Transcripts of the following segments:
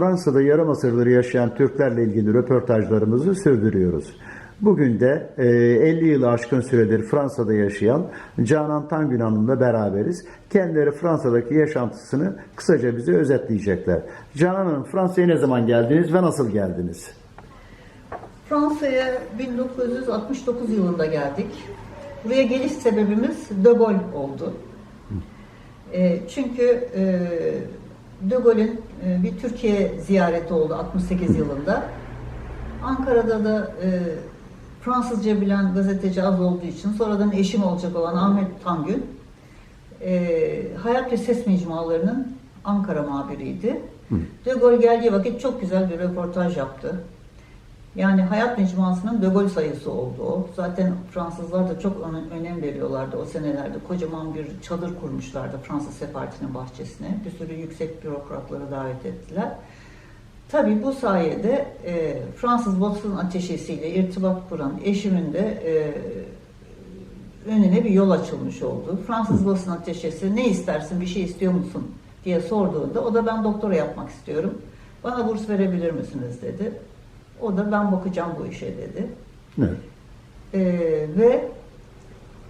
Fransa'da yarım asırdır yaşayan Türklerle ilgili röportajlarımızı sürdürüyoruz. Bugün de e, 50 yılı aşkın süredir Fransa'da yaşayan Canan Tangün Hanım'la beraberiz. Kendileri Fransa'daki yaşantısını kısaca bize özetleyecekler. Canan Hanım Fransa'ya ne zaman geldiniz ve nasıl geldiniz? Fransa'ya 1969 yılında geldik. Buraya geliş sebebimiz De Gaulle oldu. E, çünkü e, De Gaulle'ün e, bir Türkiye ziyareti oldu 68 yılında. Ankara'da da e, Fransızca bilen gazeteci az olduğu için sonradan eşim olacak olan Ahmet Tangün e, Hayat ve Ses Mecmualarının Ankara muhabiriydi. De Gaulle geldiği vakit çok güzel bir röportaj yaptı. Yani Hayat Mecmuası'nın De Gaulle sayısı oldu. Zaten Fransızlar da çok öne- önem veriyorlardı o senelerde. Kocaman bir çadır kurmuşlardı Fransız sefaretinin bahçesine. Bir sürü yüksek bürokratları davet ettiler. Tabii bu sayede e, Fransız basın ateşesiyle irtibat kuran eşimin de e, önüne bir yol açılmış oldu. Fransız basın ateşesi ne istersin bir şey istiyor musun diye sorduğunda o da ben doktora yapmak istiyorum. Bana burs verebilir misiniz dedi. O da ben bakacağım bu işe dedi. Evet. Ee, ve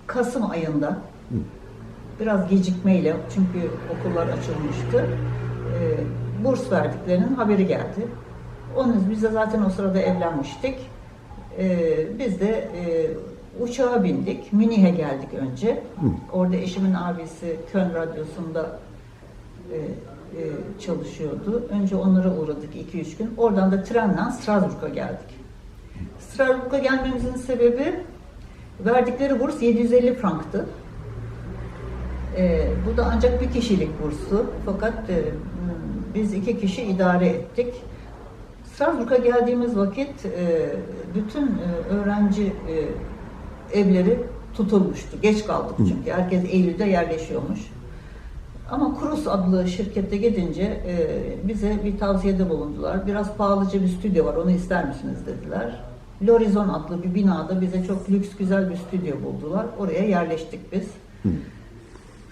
Kasım ayında biraz gecikmeyle çünkü okullar açılmıştı. e, burs verdiklerinin haberi geldi. Onun biz de zaten o sırada evlenmiştik. Ee, biz de e, uçağa bindik. Münih'e geldik önce. Orada eşimin abisi Köln Radyosu'nda e, e, çalışıyordu. Önce onlara uğradık 2-3 gün. Oradan da trenle Strasbourg'a geldik. Strasbourg'a gelmemizin sebebi verdikleri burs 750 franktı. E, bu da ancak bir kişilik bursu. Fakat e, biz iki kişi idare ettik. Strasbourg'a geldiğimiz vakit e, bütün e, öğrenci e, evleri tutulmuştu. Geç kaldık çünkü. Herkes Eylül'de yerleşiyormuş. Ama Krus adlı şirkete gidince e, bize bir tavsiyede bulundular. Biraz pahalıca bir stüdyo var, onu ister misiniz dediler. L'Horizon adlı bir binada bize çok lüks güzel bir stüdyo buldular. Oraya yerleştik biz.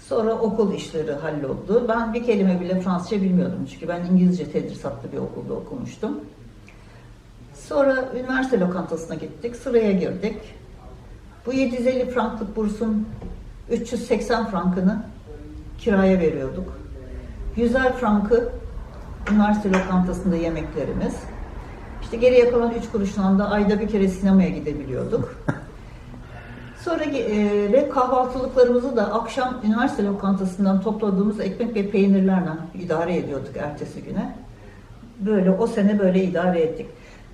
Sonra okul işleri halloldu. Ben bir kelime bile Fransızca bilmiyordum çünkü ben İngilizce tedrisatlı bir okulda okumuştum. Sonra üniversite lokantasına gittik, sıraya girdik. Bu 750 franklık bursun 380 frankını kiraya veriyorduk. 100'er frankı üniversite lokantasında yemeklerimiz. İşte geriye kalan 3 kuruşla da ayda bir kere sinemaya gidebiliyorduk. Sonra e, ve kahvaltılıklarımızı da akşam üniversite lokantasından topladığımız ekmek ve peynirlerle idare ediyorduk ertesi güne. Böyle o sene böyle idare ettik.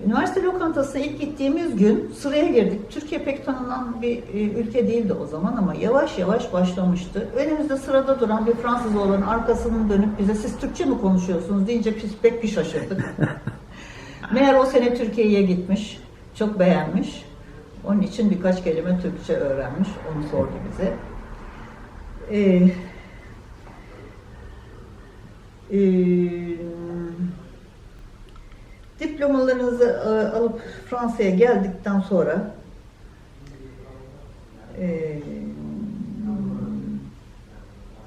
Üniversite lokantasına ilk gittiğimiz gün sıraya girdik. Türkiye pek tanınan bir e, ülke değildi o zaman ama yavaş yavaş başlamıştı. Önümüzde sırada duran bir Fransız olan arkasını dönüp bize siz Türkçe mi konuşuyorsunuz deyince biz pek bir şaşırdık. Meğer o sene Türkiye'ye gitmiş, çok beğenmiş. Onun için birkaç kelime Türkçe öğrenmiş, onu sordu bize. Ee, ee, diplomalarınızı e, alıp Fransa'ya geldikten sonra e,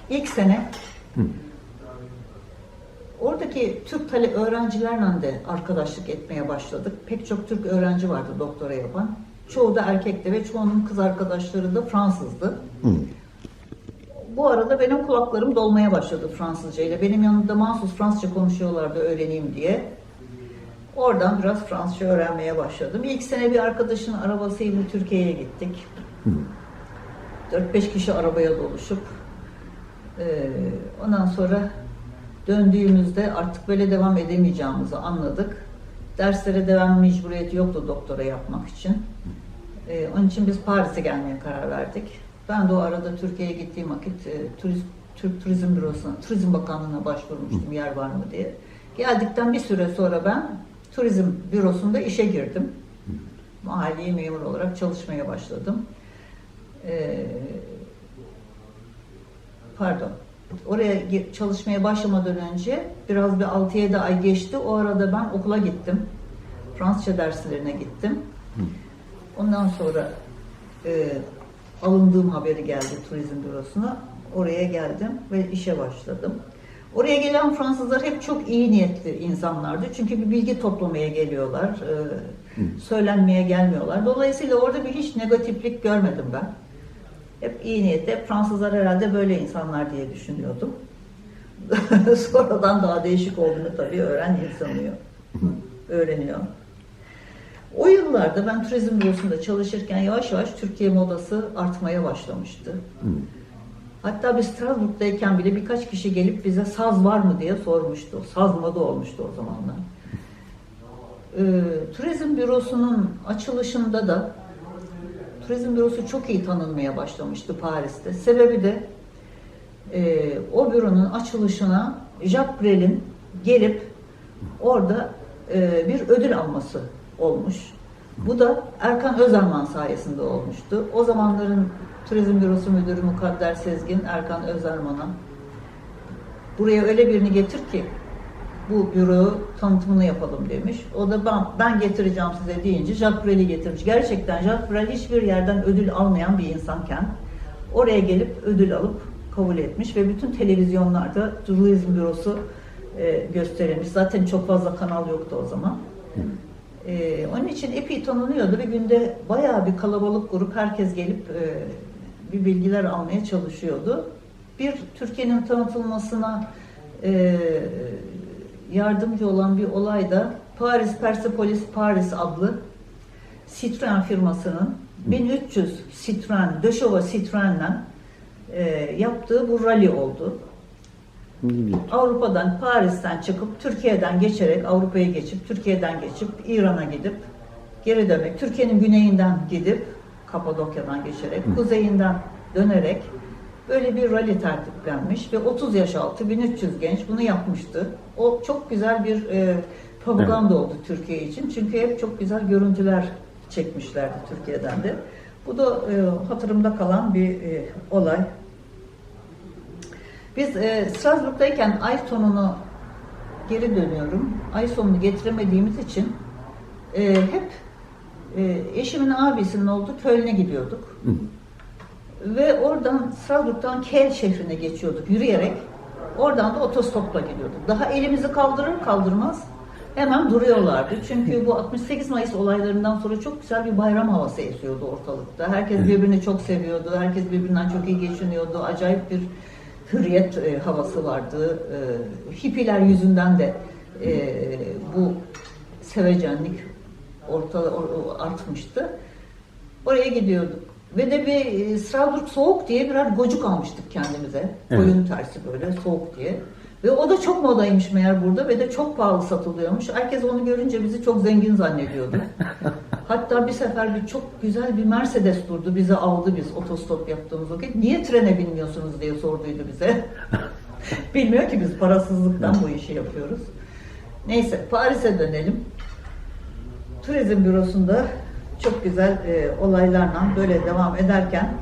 ilk sene Oradaki Türk tale öğrencilerle de arkadaşlık etmeye başladık. Pek çok Türk öğrenci vardı doktora yapan. Çoğu da erkekti ve çoğunun kız arkadaşları da Fransızdı. Bu arada benim kulaklarım dolmaya başladı Fransızca ile. Benim yanımda mahsus Fransızca konuşuyorlardı öğreneyim diye. Oradan biraz Fransızca öğrenmeye başladım. İlk sene bir arkadaşın arabasıyla Türkiye'ye gittik. 4-5 kişi arabaya doluşup e, ondan sonra döndüğümüzde artık böyle devam edemeyeceğimizi anladık. Derslere devam mecburiyeti yoktu doktora yapmak için. E, onun için biz Paris'e gelmeye karar verdik. Ben de o arada Türkiye'ye gittiğim vakit e, turist, Türk Turizm Bürosu'na, Turizm Bakanlığı'na başvurmuştum yer var mı diye. Geldikten bir süre sonra ben Turizm Bürosu'nda işe girdim. Mali memur olarak çalışmaya başladım. E, pardon. Oraya çalışmaya başlamadan önce biraz bir 6-7 ay geçti. O arada ben okula gittim. Fransızca derslerine gittim. Ondan sonra e, alındığım haberi geldi turizm bürosuna. Oraya geldim ve işe başladım. Oraya gelen Fransızlar hep çok iyi niyetli insanlardı. Çünkü bir bilgi toplamaya geliyorlar. e, Söylenmeye gelmiyorlar. Dolayısıyla orada bir hiç negatiflik görmedim ben. Hep iyi niyetli. Hep Fransızlar herhalde böyle insanlar diye düşünüyordum. Sonradan daha değişik olduğunu tabii öğren sanıyor. Öğreniyor. O yıllarda ben turizm bürosunda çalışırken yavaş yavaş Türkiye modası artmaya başlamıştı. Hatta biz Strasbourg'dayken bile birkaç kişi gelip bize saz var mı diye sormuştu. Saz moda olmuştu o zamanlar. Ee, turizm bürosunun açılışında da turizm bürosu çok iyi tanınmaya başlamıştı Paris'te. Sebebi de e, o büronun açılışına Jacques Brel'in gelip orada e, bir ödül alması olmuş. Bu da Erkan Özerman sayesinde olmuştu. O zamanların Turizm Bürosu Müdürü Mukadder Sezgin Erkan Özerman'a buraya öyle birini getir ki bu büro tanıtımını yapalım demiş. O da ben, ben getireceğim size deyince Jacques Brel'i getirmiş. Gerçekten Jacques Brel hiçbir yerden ödül almayan bir insanken oraya gelip ödül alıp kabul etmiş ve bütün televizyonlarda turizm bürosu e, gösterilmiş. Zaten çok fazla kanal yoktu o zaman. E, onun için epey tanınıyordu ve günde bayağı bir kalabalık grup herkes gelip e, bir bilgiler almaya çalışıyordu. Bir Türkiye'nin tanıtılmasına e, yardımcı olan bir olay da Paris Persepolis Paris adlı Citroen firmasının 1300 Citroen, Döşova Citroen'den e, yaptığı bu rally oldu. İlginç. Avrupa'dan, Paris'ten çıkıp Türkiye'den geçerek Avrupa'ya geçip Türkiye'den geçip İran'a gidip geri dönmek. Türkiye'nin güneyinden gidip Kapadokya'dan geçerek kuzeyinden dönerek böyle bir rally tertiplenmiş ve 30 yaş altı 1300 genç bunu yapmıştı. O çok güzel bir e, propaganda oldu Türkiye için. Çünkü hep çok güzel görüntüler çekmişlerdi Türkiye'den de. Bu da e, hatırımda kalan bir e, olay. Biz e, Strasbourg'dayken ay sonunu geri dönüyorum. Ay sonunu getiremediğimiz için e, hep e, eşimin abisinin olduğu Köln'e gidiyorduk. Ve oradan Strasbourg'dan Kiel şehrine geçiyorduk yürüyerek. Oradan da otostopla gidiyorduk. Daha elimizi kaldırır kaldırmaz hemen duruyorlardı. Çünkü bu 68 Mayıs olaylarından sonra çok güzel bir bayram havası esiyordu ortalıkta. Herkes birbirini çok seviyordu. Herkes birbirinden çok iyi geçiniyordu. Acayip bir hürriyet e, havası vardı. E, hippiler yüzünden de e, bu sevecenlik orta or- artmıştı. Oraya gidiyorduk. Ve de bir e, Strasbourg soğuk diye birer gocuk almıştık kendimize. Evet. Koyun tersi böyle soğuk diye. Ve o da çok modaymış meğer burada ve de çok pahalı satılıyormuş. Herkes onu görünce bizi çok zengin zannediyordu. Hatta bir sefer bir çok güzel bir Mercedes durdu. Bizi aldı biz otostop yaptığımız vakit. Niye trene binmiyorsunuz diye sorduydu bize. Bilmiyor ki biz parasızlıktan bu işi yapıyoruz. Neyse Paris'e dönelim. Turizm bürosunda çok güzel e, olaylarla böyle devam ederken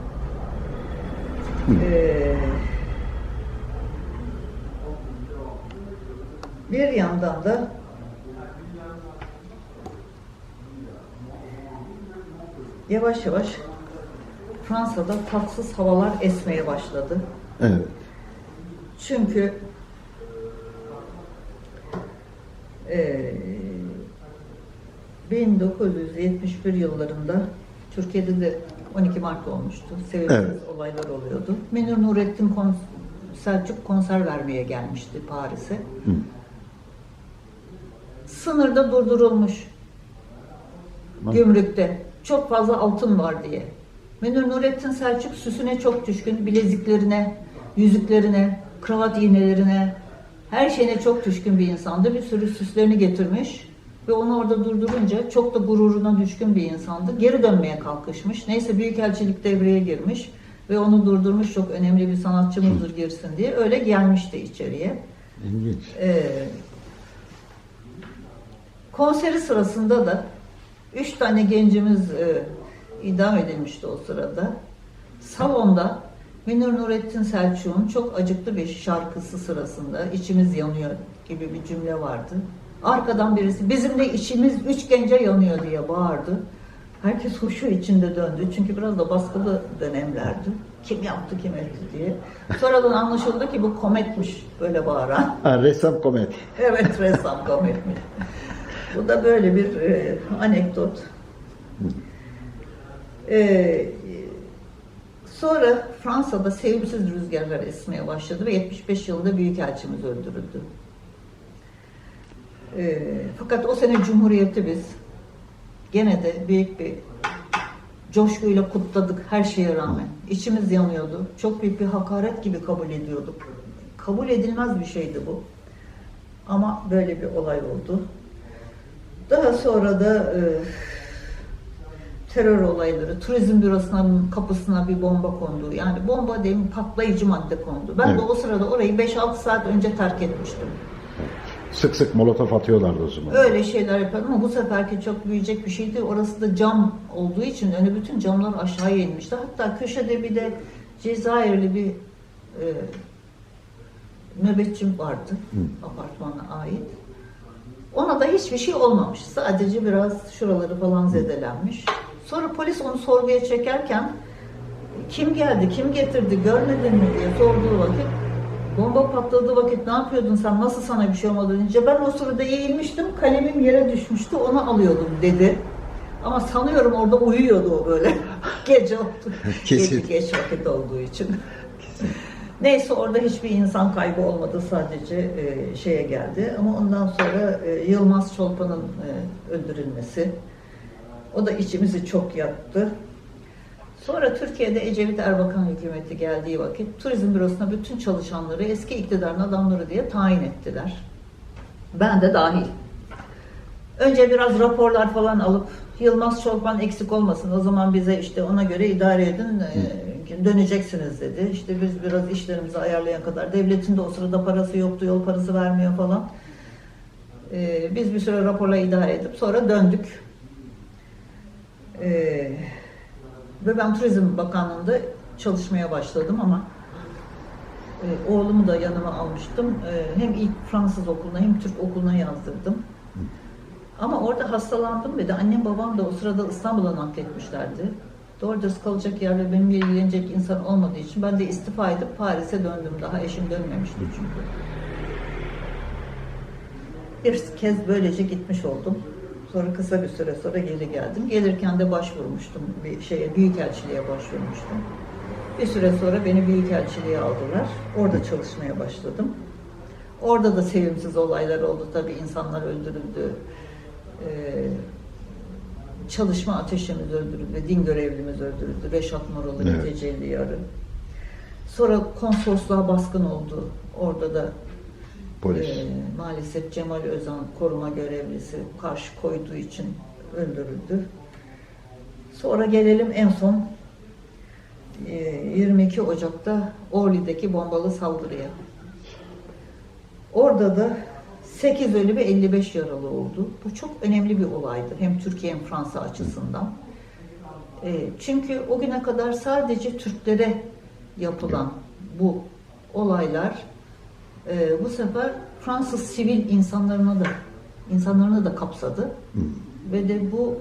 e, bir yandan da yavaş yavaş Fransa'da tatsız havalar esmeye başladı. Evet. Çünkü eee 1971 yıllarında Türkiye'de de 12 Mart olmuştu. Sevimsiz Evet. olaylar oluyordu. Münir Nurettin kon- Selçuk konser vermeye gelmişti Paris'e. Sınırda durdurulmuş. Gümrükte. Çok fazla altın var diye. Münir Nurettin Selçuk süsüne çok düşkün. Bileziklerine, yüzüklerine, kravat iğnelerine, her şeyine çok düşkün bir insandı. Bir sürü süslerini getirmiş. Ve onu orada durdurunca çok da gururuna düşkün bir insandı. Geri dönmeye kalkışmış. Neyse Büyükelçilik devreye girmiş. Ve onu durdurmuş çok önemli bir sanatçımızdır girsin diye. Öyle gelmişti içeriye. İlginç. Ee, konseri sırasında da üç tane gencimiz e, idam edilmişti o sırada. Salonda Münir Nurettin Selçuk'un çok acıklı bir şarkısı sırasında içimiz yanıyor gibi bir cümle vardı. Arkadan birisi bizim de içimiz üç gence yanıyor diye bağırdı. Herkes huşu içinde döndü. Çünkü biraz da baskılı dönemlerdi. Kim yaptı, kim etti diye. Sonradan anlaşıldı ki bu kometmiş böyle bağıran. Ha, ressam komet. Evet ressam kometmiş. Bu da böyle bir e, anekdot. E, sonra Fransa'da sevimsiz rüzgarlar esmeye başladı ve 75 yılında Büyükelçimiz öldürüldü. E, fakat o sene Cumhuriyeti biz gene de büyük bir coşkuyla kutladık her şeye rağmen. İçimiz yanıyordu. Çok büyük bir hakaret gibi kabul ediyorduk. Kabul edilmez bir şeydi bu. Ama böyle bir olay oldu. Daha sonra da e, terör olayları, turizm bürosunun kapısına bir bomba kondu. Yani bomba değil patlayıcı madde kondu. Ben de Evet. o sırada orayı 5-6 saat önce terk etmiştim. Sık sık molotof atıyorlardı o zaman. Öyle şeyler yapıyordum ama bu seferki çok büyüyecek bir şeydi. Orası da cam olduğu için önü bütün camlar aşağıya inmişti. Hatta köşede bir de Cezayirli bir e, nöbetçim vardı apartmana ait. Ona da hiçbir şey olmamış. Sadece biraz şuraları falan zedelenmiş. Sonra polis onu sorguya çekerken kim geldi, kim getirdi, görmedin mi diye sorduğu vakit bomba patladığı vakit ne yapıyordun sen, nasıl sana bir şey olmadı deyince ben o sırada eğilmiştim, kalemim yere düşmüştü, onu alıyordum dedi. Ama sanıyorum orada uyuyordu o böyle. Gece oldu. Kesin. Geç, geç vakit olduğu için. Neyse orada hiçbir insan kaybı olmadı sadece e, şeye geldi. Ama ondan sonra e, Yılmaz Çolpan'ın e, öldürülmesi. O da içimizi çok yaktı. Sonra Türkiye'de Ecevit Erbakan hükümeti geldiği vakit turizm bürosuna bütün çalışanları eski iktidarın adamları diye tayin ettiler. Ben de dahil. Önce biraz raporlar falan alıp Yılmaz Çolpan eksik olmasın o zaman bize işte ona göre idare edin e, döneceksiniz dedi. İşte biz biraz işlerimizi ayarlayan kadar devletin de o sırada parası yoktu yol parası vermiyor falan. E, biz bir süre raporla idare edip sonra döndük. E, ve ben Turizm Bakanlığı'nda çalışmaya başladım ama e, oğlumu da yanıma almıştım. E, hem ilk Fransız okuluna hem Türk okuluna yazdırdım. Ama orada hastalandım ve de annem babam da o sırada İstanbul'a nakletmişlerdi. Doğru dürüst kalacak yer ve benimle ilgilenecek insan olmadığı için ben de istifa edip Paris'e döndüm. Daha eşim dönmemişti çünkü. Bir kez böylece gitmiş oldum. Sonra kısa bir süre sonra geri geldim. Gelirken de başvurmuştum bir şeye, büyükelçiliğe başvurmuştum. Bir süre sonra beni büyükelçiliğe aldılar. Orada çalışmaya başladım. Orada da sevimsiz olaylar oldu tabii. insanlar öldürüldü. Ee, çalışma ateşimiz öldürüldü. Din görevlimiz öldürüldü. Reşat Moralı, Evet. Tecelli Yarı. Sonra konsolosluğa baskın oldu. Orada da Polis. ee, maalesef Cemal Özan koruma görevlisi karşı koyduğu için öldürüldü. Sonra gelelim en son e, 22 Ocak'ta Orli'deki bombalı saldırıya. Orada da 8 ölü ve 55 yaralı oldu. Bu çok önemli bir olaydı. Hem Türkiye hem Fransa açısından. E, çünkü o güne kadar sadece Türklere yapılan bu olaylar e, bu sefer Fransız sivil insanlarına da insanlarını da kapsadı. Ve de bu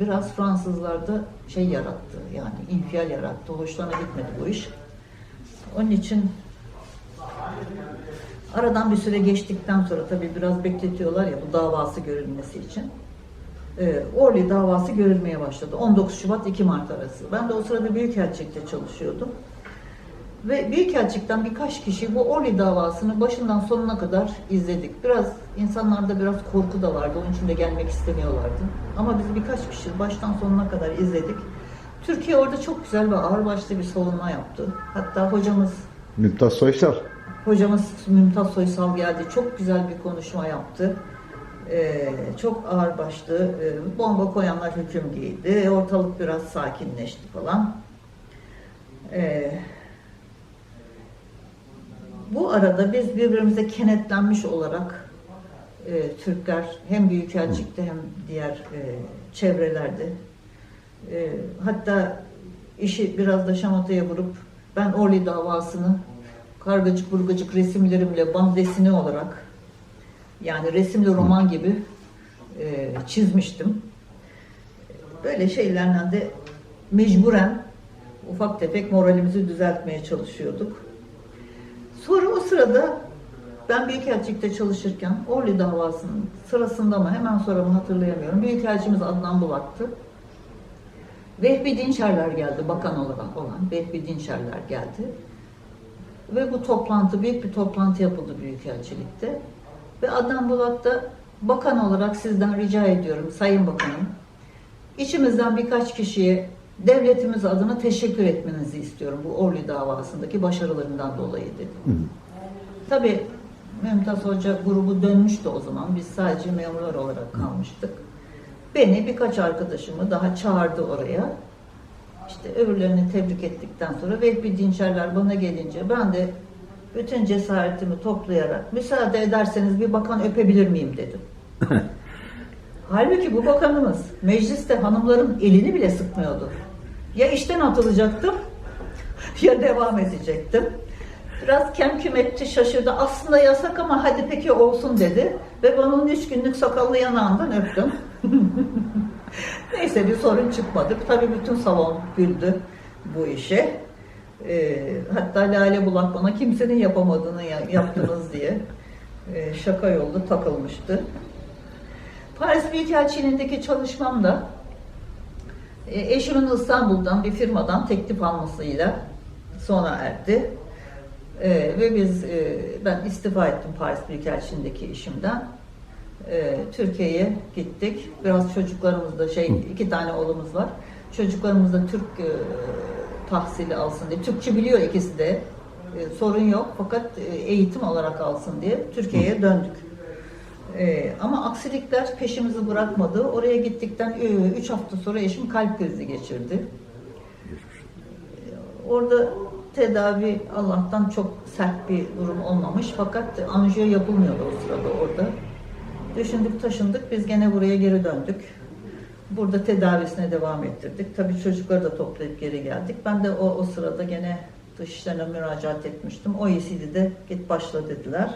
biraz Fransızlarda şey yarattı yani infial yarattı. Hoşlarına gitmedi bu iş. Onun için aradan bir süre geçtikten sonra tabii biraz bekletiyorlar ya bu davası görülmesi için. E, Orly davası görülmeye başladı. 19 Şubat 2 Mart arası. Ben de o sırada Büyükelçilik'te çalışıyordum ve Büyükelçik'ten birkaç kişi bu Orly davasını başından sonuna kadar izledik. Biraz insanlarda biraz korku da vardı. Onun için de gelmek istemiyorlardı. Ama biz birkaç kişi baştan sonuna kadar izledik. Türkiye orada çok güzel ve ağırbaşlı bir savunma yaptı. Hatta hocamız Mümtaz Soysal. Hocamız Mümtaz Soysal geldi. Çok güzel bir konuşma yaptı. Ee, çok ağırbaşlı. Ee, bomba koyanlar hüküm giydi. Ortalık biraz sakinleşti falan. Ee, bu arada biz birbirimize kenetlenmiş olarak e, Türkler hem Büyükelçik'te hem diğer e, çevrelerde e, hatta işi biraz da şamataya vurup ben Orly davasını kargacık burgacık resimlerimle bandesini olarak yani resimli roman gibi e, çizmiştim. Böyle şeylerle de mecburen ufak tefek moralimizi düzeltmeye çalışıyorduk. Sonra o sırada ben Büyükelçilik'te çalışırken Orly davasının sırasında mı hemen sonra mı hatırlayamıyorum. Büyükelçimiz Adnan Bulat'tı. Vehbi Dinçerler geldi, bakan olarak olan Vehbi Dinçerler geldi. Ve bu toplantı, büyük bir toplantı yapıldı Büyükelçilik'te. Ve Adnan Bulat da bakan olarak sizden rica ediyorum Sayın Bakanım. İçimizden birkaç kişiye devletimiz adına teşekkür etmenizi istiyorum bu Orly davasındaki başarılarından dolayı dedi. Tabii Mümtaz Hoca grubu dönmüştü o zaman. Biz sadece memurlar olarak kalmıştık. Beni birkaç arkadaşımı daha çağırdı oraya. İşte öbürlerini tebrik ettikten sonra Vehbi Dinçerler bana gelince ben de bütün cesaretimi toplayarak müsaade ederseniz bir bakan öpebilir miyim dedim. Halbuki bu bakanımız mecliste hanımların elini bile sıkmıyordu. Ya işten atılacaktım ya devam edecektim. Biraz kemküm etti şaşırdı. Aslında yasak ama hadi peki olsun dedi. Ve ben onun üç günlük sakallı yanağından öptüm. Neyse bir sorun çıkmadı. Tabii bütün salon güldü bu işe. Ee, hatta Lale Bulak bana kimsenin yapamadığını ya- yaptınız diye e, şaka yollu takılmıştı. Paris Büyükelçiliğindeki çalışmam da eşimin İstanbul'dan bir firmadan teklif almasıyla sona erdi. E, ve biz e, ben istifa ettim Paris Büyükelçiliğindeki işimden. E, Türkiye'ye gittik. Biraz çocuklarımız da şey iki tane oğlumuz var. Çocuklarımız da Türk e, tahsili alsın diye. Türkçe biliyor ikisi de. E, sorun yok fakat e, eğitim olarak alsın diye Türkiye'ye döndük. Ee, ama aksilikler peşimizi bırakmadı. Oraya gittikten 3 hafta sonra eşim kalp krizi geçirdi. Ee, Orada tedavi Allah'tan çok sert bir durum olmamış fakat anjiyo yapılmıyordu o sırada orada. Düşündük taşındık biz gene buraya geri döndük. Burada tedavisine devam ettirdik. Tabii çocukları da toplayıp geri geldik. Ben de o, o sırada gene dışişlerine müracaat etmiştim. OECD'de git başla dediler.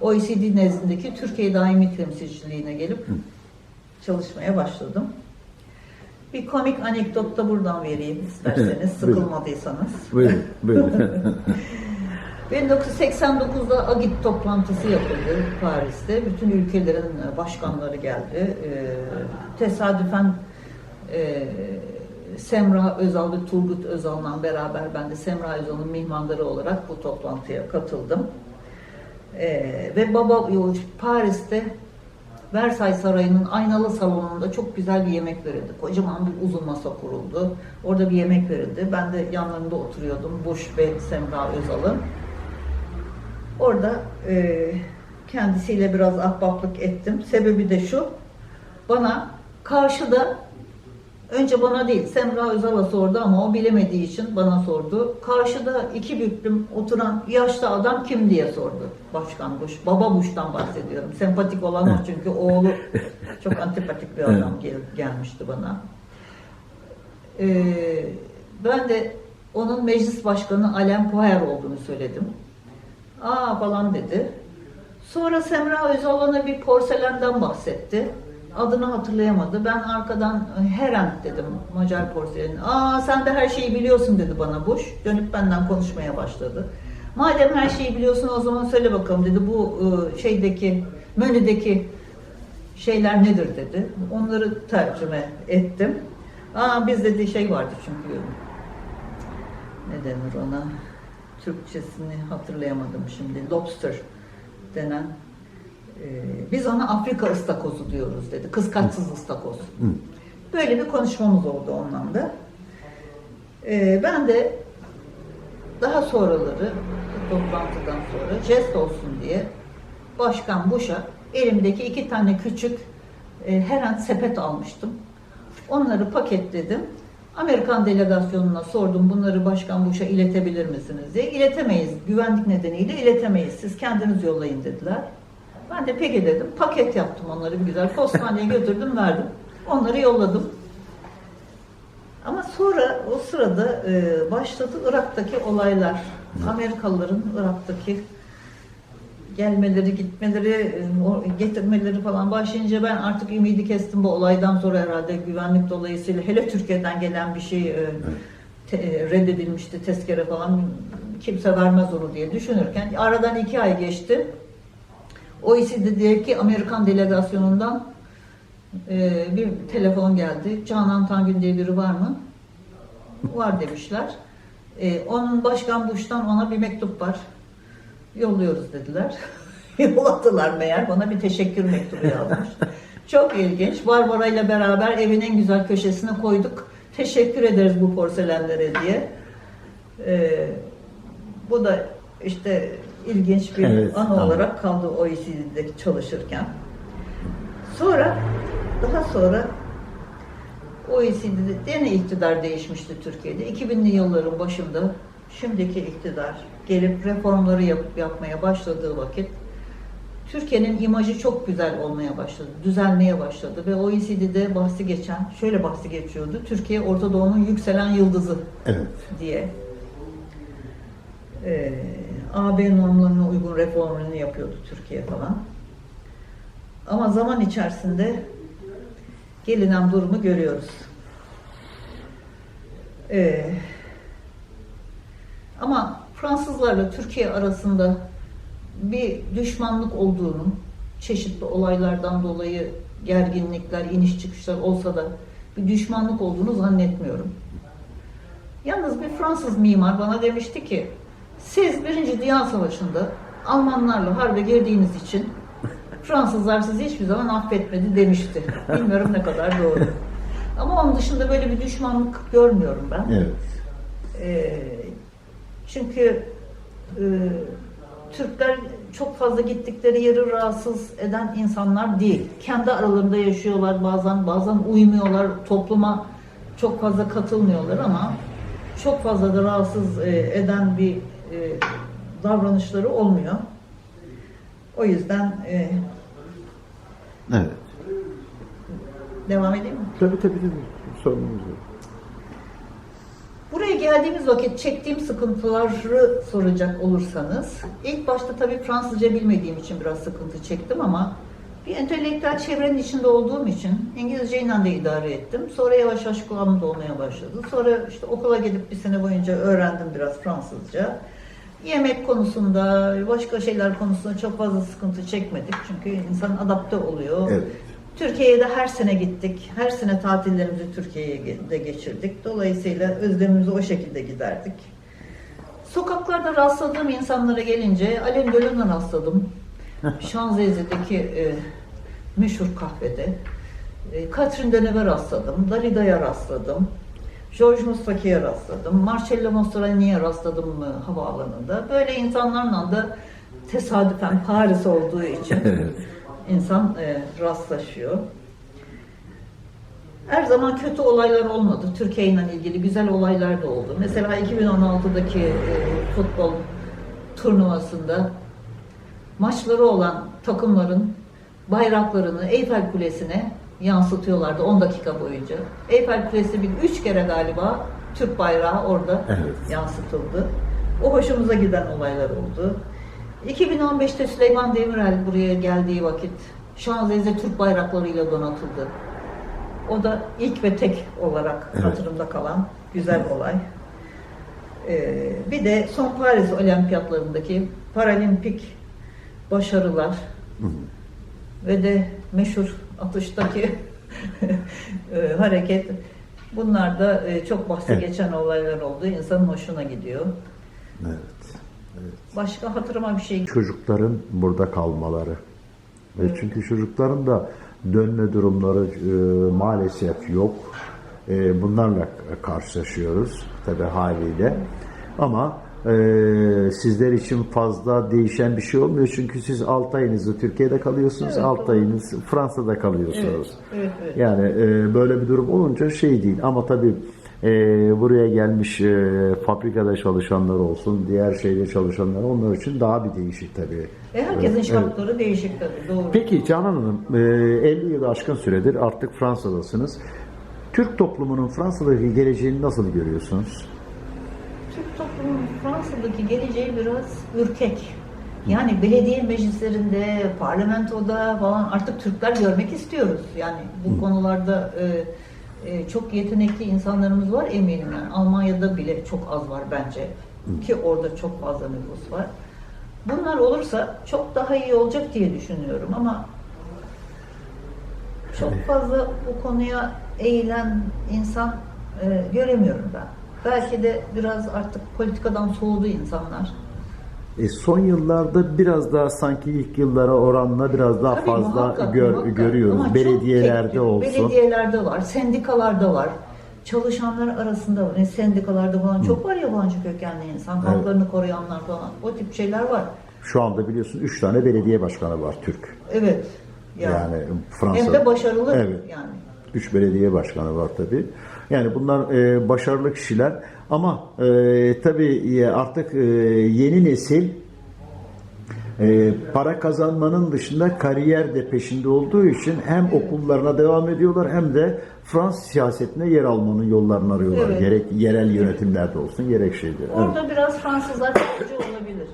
OECD nezdindeki Türkiye Daimi Temsilciliğine gelip çalışmaya başladım. Bir komik anekdot da buradan vereyim isterseniz, sıkılmadıysanız. Buyurun, buyurun. 1989'da AGİT toplantısı yapıldı Paris'te. Bütün ülkelerin başkanları geldi. Ee, tesadüfen e, Semra Özal ve Turgut Özal'la beraber ben de Semra Özal'ın mihmandarı olarak bu toplantıya katıldım. Ee, ve baba Paris'te Versailles Sarayı'nın aynalı salonunda çok güzel bir yemek verildi. Kocaman bir uzun masa kuruldu. Orada bir yemek verildi. Ben de yanlarında oturuyordum. Bush ve Semra Özal'ın. Orada e, kendisiyle biraz ahbaplık ettim. Sebebi de şu. Bana karşıda önce bana değil Semra Özal'a sordu ama o bilemediği için bana sordu. Karşıda iki büklüm oturan yaşlı adam kim diye sordu. Başkan Bush. Baba Bush'tan bahsediyorum. Sempatik olan o çünkü oğlu çok antipatik bir adam gel- gelmişti bana. Ee, ben de onun meclis başkanı Alain Poher olduğunu söyledim. Aa falan dedi. Sonra Semra Özal ona bir porselenden bahsetti. Adını hatırlayamadı. Ben arkadan Herent dedim Macar porseleni. Aa sen de her şeyi biliyorsun dedi bana Bush. Dönüp benden konuşmaya başladı. Madem her şeyi biliyorsun o zaman söyle bakalım dedi. Bu e, şeydeki menüdeki şeyler nedir dedi. Onları tercüme ettim. Aa biz dedi şey vardı çünkü ne denir ona Türkçesini hatırlayamadım şimdi lobster denen biz ona Afrika ıstakozu diyoruz dedi kıskaçsız ıstakoz böyle bir konuşmamız oldu onunla da E, ben de daha sonraları toplantıdan sonra jest olsun diye Başkan Bush'a elimdeki iki tane küçük e, her an sepet almıştım. Onları paketledim. Amerikan delegasyonuna sordum bunları Başkan Bush'a iletebilir misiniz diye. İletemeyiz. Güvenlik nedeniyle iletemeyiz. Siz kendiniz yollayın dediler. Ben de peki dedim. Paket yaptım onları bir güzel. Postaneye götürdüm verdim. Onları yolladım. Ama sonra o sırada e, başladı Irak'taki olaylar. Amerikalıların Irak'taki gelmeleri, gitmeleri, e, getirmeleri falan başlayınca ben artık ümidi kestim bu olaydan sonra herhalde güvenlik dolayısıyla hele Türkiye'den gelen bir şey e, te- e, reddedilmişti tezkere falan kimse vermez onu diye düşünürken aradan iki ay geçti. OECD'deki Amerikan delegasyonundan e, bir telefon geldi. Canan Tangün diye biri var mı? Var demişler. E, onun Başkan Bush'tan ona bir mektup var. Yolluyoruz dediler. Yolladılar meğer. Bana bir teşekkür mektubu yazmış. Çok ilginç. Barbara ile beraber evin en güzel köşesine koyduk. Teşekkür ederiz bu porselenlere diye. E, bu da işte ilginç bir Evet, anı tamam. olarak kaldı OECD'de çalışırken. Sonra daha sonra OECD'de yine iktidar değişmişti Türkiye'de. 2000'li yılların başında şimdiki iktidar gelip reformları yapıp yapmaya başladığı vakit Türkiye'nin imajı çok güzel olmaya başladı, düzelmeye başladı ve OECD'de bahsi geçen, şöyle bahsi geçiyordu, Türkiye Orta Doğu'nun yükselen yıldızı Evet. diye. Ee, AB normlarına uygun reformlarını yapıyordu Türkiye falan. Ama zaman içerisinde gelinen durumu görüyoruz. Ee, ama Fransızlarla Türkiye arasında bir düşmanlık olduğunu, çeşitli olaylardan dolayı gerginlikler, iniş çıkışlar olsa da bir düşmanlık olduğunu zannetmiyorum. Yalnız bir Fransız mimar bana demişti ki siz Birinci Dünya Savaşı'nda Almanlarla harbe girdiğiniz için Fransızlar sizi hiçbir zaman affetmedi demişti. Bilmiyorum ne kadar doğru. Ama onun dışında böyle bir düşmanlık görmüyorum ben. Evet. Ee, çünkü e, Türkler çok fazla gittikleri yeri rahatsız eden insanlar değil. Kendi aralarında yaşıyorlar bazen, bazen uymuyorlar, topluma çok fazla katılmıyorlar ama çok fazla da rahatsız e, eden bir e, davranışları olmuyor. O yüzden e, Evet. devam edeyim mi? Tabii tabii tabii. Sorunumuz yok. Buraya geldiğimiz vakit çektiğim sıkıntıları soracak olursanız, ilk başta tabii Fransızca bilmediğim için biraz sıkıntı çektim ama bir entelektüel çevrenin içinde olduğum için İngilizceyle de idare ettim. Sonra yavaş yavaş kulağım dolmaya başladı. Sonra işte okula gidip bir sene boyunca öğrendim biraz Fransızca. Yemek konusunda, başka şeyler konusunda çok fazla sıkıntı çekmedik. Çünkü insan adapte oluyor. Evet. Türkiye'ye de her sene gittik. Her sene tatillerimizi Türkiye'ye de geçirdik. Dolayısıyla özlemimizi o şekilde giderdik. Sokaklarda rastladığım insanlara gelince Alain Delon'a rastladım. Şanzelize'deki e, meşhur kahvede. E, Catherine Deneuve'e rastladım. Dalida'ya rastladım. George Mustaki'ye rastladım. Marcello Mastroianni'ye rastladım havaalanında. Böyle insanlarla da tesadüfen Paris olduğu için insan e, rastlaşıyor. Her zaman kötü olaylar olmadı. Türkiye ile ilgili güzel olaylar da oldu. Mesela 2016'daki e, futbol turnuvasında maçları olan takımların bayraklarını Eyfel Kulesi'ne yansıtıyorlardı 10 dakika boyunca. Eyfel Kulesi bir üç kere galiba Türk bayrağı orada Evet. yansıtıldı. O hoşumuza giden olaylar oldu. 2015'te Süleyman Demirel buraya geldiği vakit Şanzelize Türk bayraklarıyla donatıldı. O da ilk ve tek olarak Evet. hatırımda kalan güzel olay. Ee, bir de son Paris Olimpiyatlarındaki paralimpik başarılar ve de meşhur atıştaki e, hareket bunlar da e, çok bahsi Evet. geçen olaylar oldu. İnsanın hoşuna gidiyor. Evet. Başka hatırıma bir şey Çocukların burada kalmaları. Ve çünkü çocukların da dönme durumları e, maalesef yok. E, bunlarla karşılaşıyoruz tabi haliyle. Ama e, sizler için fazla değişen bir şey olmuyor. Çünkü siz 6 ayınızı Türkiye'de kalıyorsunuz, Evet, 6 doğru. ayınız Fransa'da kalıyorsunuz. Evet, evet, evet. Yani e, böyle bir durum olunca şey değil ama tabii e, buraya gelmiş e, fabrikada çalışanlar olsun, diğer şeyde çalışanlar onlar için daha bir değişik tabii. E, herkesin Evet. şartları değişik tabii. Doğru. Peki Canan Hanım, e, 50 yılı aşkın süredir artık Fransa'dasınız. Türk toplumunun Fransa'daki geleceğini nasıl görüyorsunuz? Fransa'daki geleceği biraz ürkek. Yani belediye meclislerinde, parlamentoda falan artık Türkler görmek istiyoruz. Yani bu konularda e, e, çok yetenekli insanlarımız var eminim. Yani Almanya'da bile çok az var bence. Ki orada çok fazla nüfus var. Bunlar olursa çok daha iyi olacak diye düşünüyorum ama çok fazla bu konuya eğilen insan e, göremiyorum ben. Belki de biraz artık politikadan soğudu insanlar. E, son yıllarda biraz daha sanki ilk yıllara oranla biraz daha Tabii, fazla muhakkak, gör- muhakkak. görüyoruz. Ama çok Belediyelerde tek olsun. Belediyelerde var, sendikalarda var. Çalışanlar arasında var. Yani sendikalarda falan çok var yabancı kökenli insan. Haklarını koruyanlar falan. O tip şeyler var. Şu anda biliyorsun 3 tane belediye başkanı var Türk. Evet. Yani, Fransa. Hem de başarılı Evet. yani. Üç belediye başkanı var tabii. Yani bunlar e, başarılı kişiler ama e, tabii e, artık e, yeni nesil e, para kazanmanın dışında kariyer de peşinde olduğu için hem okullarına devam ediyorlar hem de Fransız siyasetine yer almanın yollarını arıyorlar. Evet. Gerek yerel yönetimlerde olsun gerek şeyde. Evet. Orada biraz Fransızlar tutucu olabilir.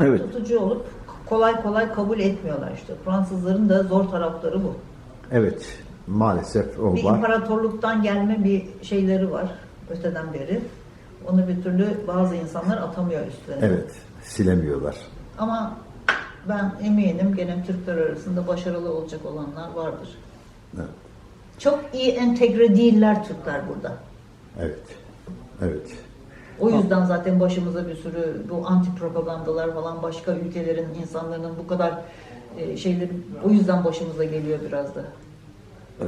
evet. Tutucu olup kolay kolay kabul etmiyorlar işte. Fransızların da zor tarafları bu. Evet. Maalesef o Bir var. imparatorluktan gelme bir şeyleri var öteden beri. Onu bir türlü bazı insanlar atamıyor üstlerine. Evet. Silemiyorlar. Ama ben eminim gene Türkler arasında başarılı olacak olanlar vardır. Evet. Çok iyi entegre değiller Türkler burada. Evet. Evet. O yüzden zaten başımıza bir sürü bu anti propagandalar falan başka ülkelerin insanların bu kadar e, şeyleri o yüzden başımıza geliyor biraz da. Ee,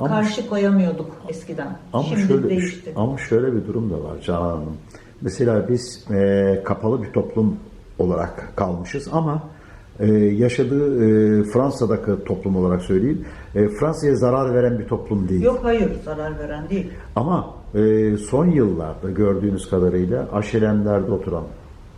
ama Karşı koyamıyorduk eskiden. Ama Şimdi şöyle değişti. ama şöyle bir durum da var Canan Hanım. Mesela biz e, kapalı bir toplum olarak kalmışız ama e, yaşadığı e, Fransa'daki toplum olarak söyleyeyim. E, Fransa'ya zarar veren bir toplum değil. Yok hayır zarar veren değil. Ama e, son yıllarda gördüğünüz kadarıyla aşeremlerde oturan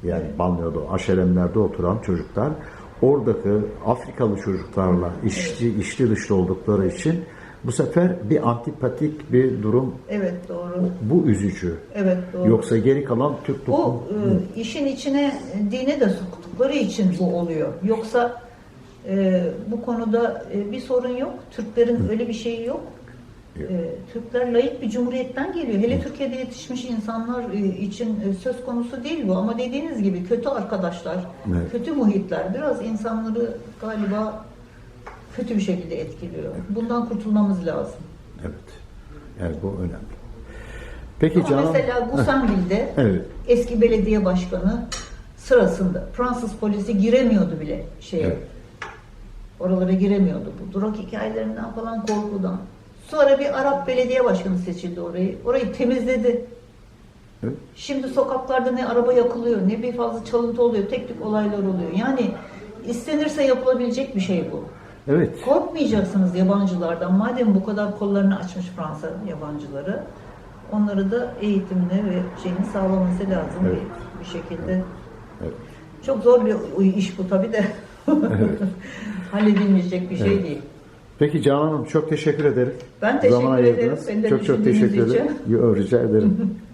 yani banyoda aşeremlerde oturan çocuklar oradaki Afrikalı çocuklarla işçi, içli dışlı oldukları için bu sefer bir antipatik bir durum Evet doğru. bu üzücü. Evet doğru. Yoksa geri kalan Türk Bu toplumu e, işin içine dine de soktukları için bu oluyor. Yoksa e, bu konuda e, bir sorun yok. Türklerin öyle bir şeyi yok. E, Türkler layık bir cumhuriyetten geliyor. Hele Türkiye'de yetişmiş insanlar e, için e, söz konusu değil bu. Ama dediğiniz gibi kötü arkadaşlar, Evet. kötü muhitler biraz insanları galiba kötü bir şekilde etkiliyor. Bundan kurtulmamız lazım. evet. Yani bu önemli. Peki Ama Canan mesela Gusenville'de Evet. eski belediye başkanı sırasında Fransız polisi giremiyordu bile şeye. Evet. Oralara giremiyordu. Bu durak hikayelerinden falan korkudan. Sonra bir Arap belediye başkanı seçildi orayı. Orayı temizledi. Evet. Şimdi sokaklarda ne araba yakılıyor ne bir fazla çalıntı oluyor. Tek tük olaylar oluyor. Yani istenirse yapılabilecek bir şey bu. Evet. Korkmayacaksınız yabancılardan. Madem bu kadar kollarını açmış Fransa yabancıları, onları da eğitimini ve şeyini sağlaması lazım Evet. bir, bir şekilde. Evet. Çok zor bir iş bu tabii de. Halledilmeyecek bir şey Evet. değil. Peki Canan Hanım çok teşekkür ederim. Ben teşekkür Zaman ederim. ayırdınız. Beni de çok çok teşekkür ederim. Yo, rica ederim.